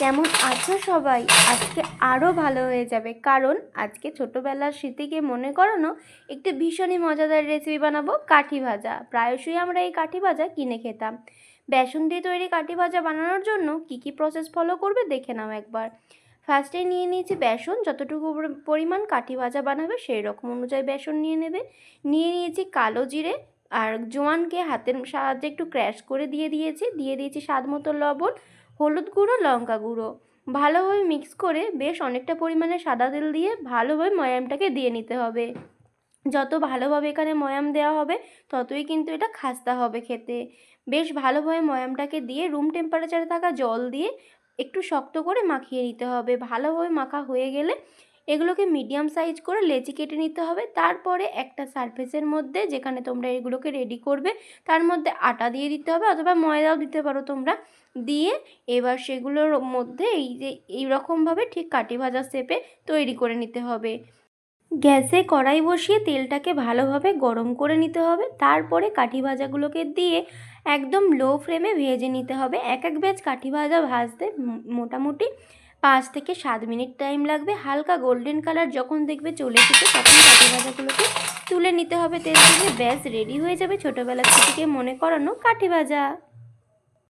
কেমন আছো সবাই? আজকে আরও ভালো হয়ে যাবে। কারণ আজকে ছোটোবেলার স্মৃতিকে মনে করানো একটি ভীষণই মজাদার রেসিপি বানাবো, কাঠি ভাজা। প্রায়শই আমরা এই কাঠি ভাজা কিনে খেতাম। বেসন দিয়ে তৈরি কাঠি ভাজা বানানোর জন্য কী কী প্রসেস ফলো করবে দেখে নাও একবার। ফার্স্টে নিয়ে নিয়েছি বেসন। যতটুকু পরিমাণ কাঠি ভাজা বানাবে সেই রকম অনুযায়ী বেসন নিয়ে নেবে। নিয়ে নিয়েছি কালো জিরে আর জোয়ানকে হাতের সাহায্যে একটু ক্র্যাশ করে দিয়ে দিয়েছি। দিয়ে দিয়েছি স্বাদ মতো লবণ হলুদ গুঁড়ো, লঙ্কা গুঁড়ো। ভালোভাবে মিক্স করে বেশ অনেকটা পরিমাণে সাদা তেল দিয়ে ভালোভাবে ময়ামটাকে দিয়ে নিতে হবে। যত ভালোভাবে এখানে ময়াম দেওয়া হবে, ততই কিন্তু এটা খাস্তা হবে খেতে। বেশ ভালোভাবে ময়ামটাকে দিয়ে রুম টেম্পারেচারে থাকা জল দিয়ে একটু শক্ত করে মাখিয়ে নিতে হবে। ভালোভাবে মাখা হয়ে গেলে এগুলোকে মিডিয়াম সাইজ করে লেচি কেটে নিতে হবে। তারপরে একটা সারফেসের মধ্যে যেখানে তোমরা এগুলোকে রেডি করবে, তার মধ্যে আটা দিয়ে দিতে হবে অথবা ময়দাও দিতে পারো তোমরা। দিয়ে এবার সেগুলোর মধ্যে এই যে এইরকমভাবে ঠিক কাটি ভাজা শেপে তৈরি করে নিতে হবে। গ্যাসে কড়াই বসিয়ে তেলটাকে ভালোভাবে গরম করে নিতে হবে। তারপরে কাঠি ভাজাগুলোকে দিয়ে একদম লো ফ্লেমে ভেজে নিতে হবে। এক এক ব্যাচ কাঠি ভাজা ভাজতে মোটামুটি পাঁচ থেকে সাত মিনিট টাইম লাগবে। হালকা গোল্ডেন কালার যখন দেখবে চলে এসেছে, তখন কাঠি ভাজাগুলোকে তুলে নিতে হবে। তেল থেকে ব্যাস রেডি হয়ে যাবে ছোটোবেলা থেকে মনে করানো কাঠি ভাজা।